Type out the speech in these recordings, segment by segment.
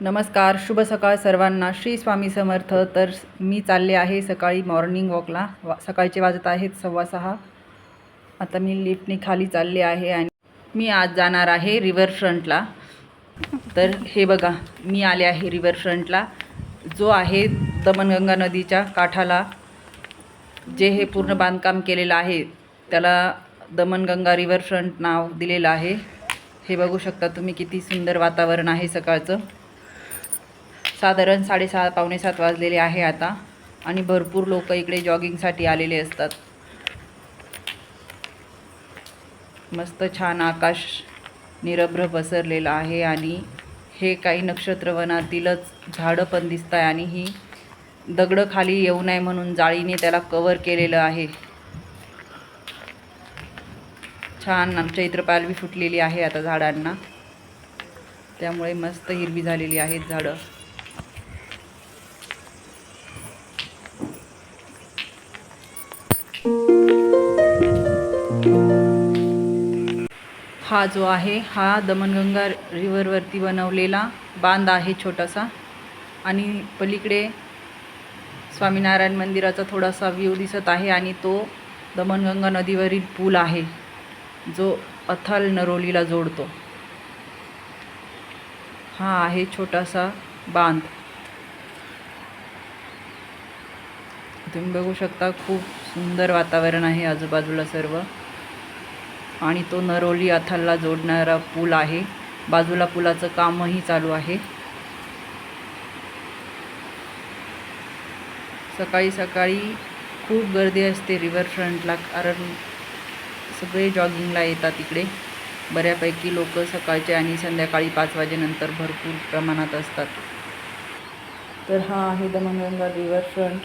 नमस्कार शुभ सकाळ सर्वांना. श्री स्वामी समर्थ तर मी चालले आहे सकाळी मॉर्निंग वॉकला वा सकाळचे वाजत आहेत सव्वा सहा. आता मी लिफ्टने खाली चालले आहे आणि मी आज जाणार आहे रिव्हर फ्रंटला तर हे बघा मी आले आहे रिव्हर फ्रंटला जो आहे दमणगंगा नदीच्या काठाला. जे हे पूर्ण बांधकाम केलेलं आहे त्याला दमणगंगा रिव्हर फ्रंट नाव दिलेलं आहे. हे बघू शकता तुम्ही किती सुंदर वातावरण आहे सकाळचं. साधारण साडेसहा पावणे सात वाजलेले आहे आता. आणि भरपूर लोक इकडे जॉगिंगसाठी आलेले असतात. मस्त छान आकाश निरभ्र पसरलेलं आहे आणि हे काही नक्षत्रवनातीलच झाडं पण दिसत आहे आणि ही दगडं खाली येऊ नये म्हणून जाळीने त्याला कवर केलेलं आहे. छान चैत्रपालवी फुटलेली आहे आता झाडांना. त्यामुळे मस्त हिरवी झालेली आहेत झाडं. हा जो आहे हा दमणगंगा रिव्हरवरती बनवलेला बांध आहे छोटासा. आणि पलीकडे स्वामीनारायण मंदिराचा थोडासा व्ह्यू दिसत आहे आणि तो दमणगंगा नदीवरील पूल आहे जो अथल नरोलीला जोडतो. हा आहे छोटासा बांध. तुम्ही बघू शकता खूप सुंदर वातावरण आहे आजूबाजूला सर्व. आणि तो नरोली अथलला जोडणारा पूल आहे. बाजूला पुलाचं कामही चालू आहे. सकाळी सकाळी खूप गर्दी असते रिव्हर फ्रंटला कारण सगळे जॉगिंगला येतात इकडे. बऱ्यापैकी लोक सकाळचे आणि संध्याकाळी पाच वाजेनंतर भरपूर प्रमाणात असतात. तर हा आहे दमणगंगा रिव्हरफ्रंट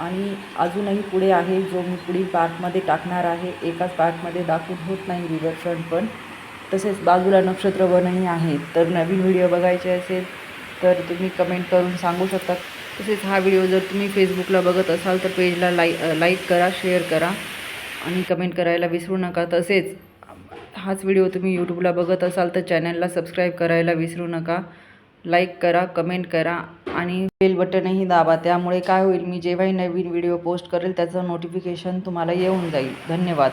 आणि अजूनही पुढे आहे जो मी पुढील पार्कमध्ये टाकणार आहे. एकाच पार्कमध्ये दाखवून होत नाही रिव्हरफ्रंट पण तसेच बाजूला नक्षत्रवनही आहे. तर नवीन व्हिडिओ बघायचे असेल तर तुम्ही कमेंट करून सांगू शकता. तसेच हा व्हिडिओ जर तुम्ही फेसबुकला बघत असाल तर पेजला लाई लाईक करा शेअर करा आणि कमेंट करायला विसरू नका. तसेच हाच व्हिडिओ तुम्ही यूट्यूबला बघत असाल तर चॅनलला सबस्क्राईब करायला विसरू नका. लाईक करा कमेंट करा आणि बेल बटनही दाबा त्यामुळे काय होईल मी जेव्हाही नवीन व्हिडिओ पोस्ट करेल त्याचं नोटिफिकेशन तुम्हाला येऊन जाईल. धन्यवाद.